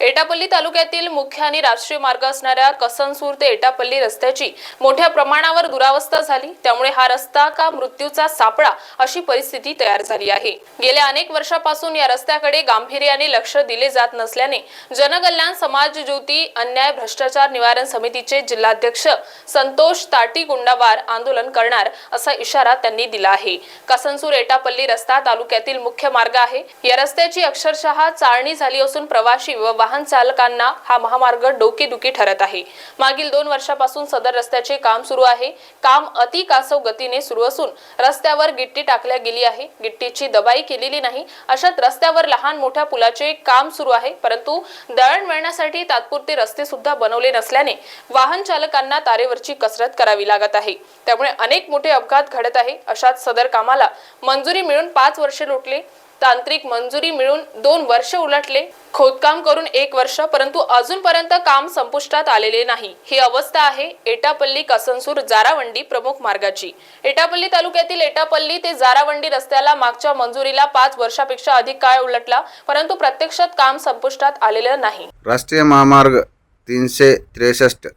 एटापल्ली तालुक्यातील मुख्य आणि राष्ट्रीय मार्ग असणाऱ्या कसनसूर ते एटापल्ली रस्त्याची मोठ्या प्रमाणावर दुरावस्था झाली. त्यामुळे हा रस्ता का मृत्यूचा सापळा अशी परिस्थिती तयार झाली आहे. गेल्या अनेक वर्षापासून या रस्त्याकडे गांभीर्याने लक्ष दिले जात नसल्याने जनकल्याण समाज ज्योती अन्याय भ्रष्टाचार निवारण समितीचे जिल्हाध्यक्ष संतोष ताटी गुंडावार आंदोलन करणार असा इशारा त्यांनी दिला आहे. कसनसूर एटापल्ली रस्ता तालुक्यातील मुख्य मार्ग आहे. या रस्त्याची अक्षरशः चाळणी झाली असून प्रवासी व वाहन चालकांना हा महामार्ग डोकेदुखी ठरत आहे. मागील दोन वर्षापासून सदर रस्त्याचे काम सुरू आहे. काम अति कासव गतीने सुरू असून रस्त्यावर गिट्टी टाकल्या गेली आहे. गिट्टीची दबाई केलेली नाही. अशात रस्त्यावर लहान मोठ्या पुलाचे काम सुरू आहे. परंतु दळण मिळण्यासाठी तात्पुरते रस्ते सुद्धा बनवले नसल्याने वाहन चालकांना तारेवरची कसरत करावी लागत आहे. त्यामुळे अनेक मोठे अपघात घडत आहे. अशात सदर कामाला मंजुरी मिळून पाच वर्षे लोटले. तांत्रिक मंजुरी मिळून दोन वर्ष उलटले. खोदकाम करून एक वर्ष परंतु अजूनपर्यंत काम संपुष्टात आलेले नाही. ही अवस्था आहे एटापल्ली कसनसूर जारावंडी प्रमुख मार्गाची. एटापल्ली तालुक्यातील एटापल्ली ते जारावंडी रस्त्याला मागच्या मंजुरीला पाच वर्षापेक्षा अधिक काळ उलटला परंतु प्रत्यक्षात काम संपुष्टात आलेलं नाही. राष्ट्रीय महामार्ग तीनशे त्रेसष्ट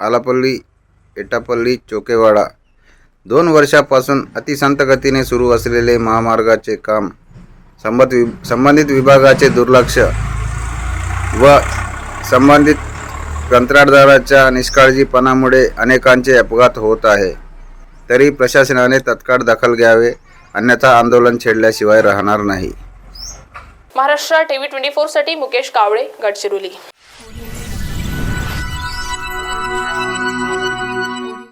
आलापल्ली एटापल्ली चोकेवाडा. दोन वर्षापासून अतिसंत गतीने सुरू असलेले महामार्गाचे काम संबंध वि संबंधित विभागाचे दुर्लक्ष व संबंधित कंत्राटदाराच्या निष्काळजीपणामुळे अनेकांचे अपघात होत आहे. तरी प्रशासनाने तत्काळ दखल घ्यावे अन्यथा आंदोलन छेडल्याशिवाय राहणार नाही. महाराष्ट्र टीव्ही ट्वेंटी फोरसाठी मुकेश कावळे गडचिरोली.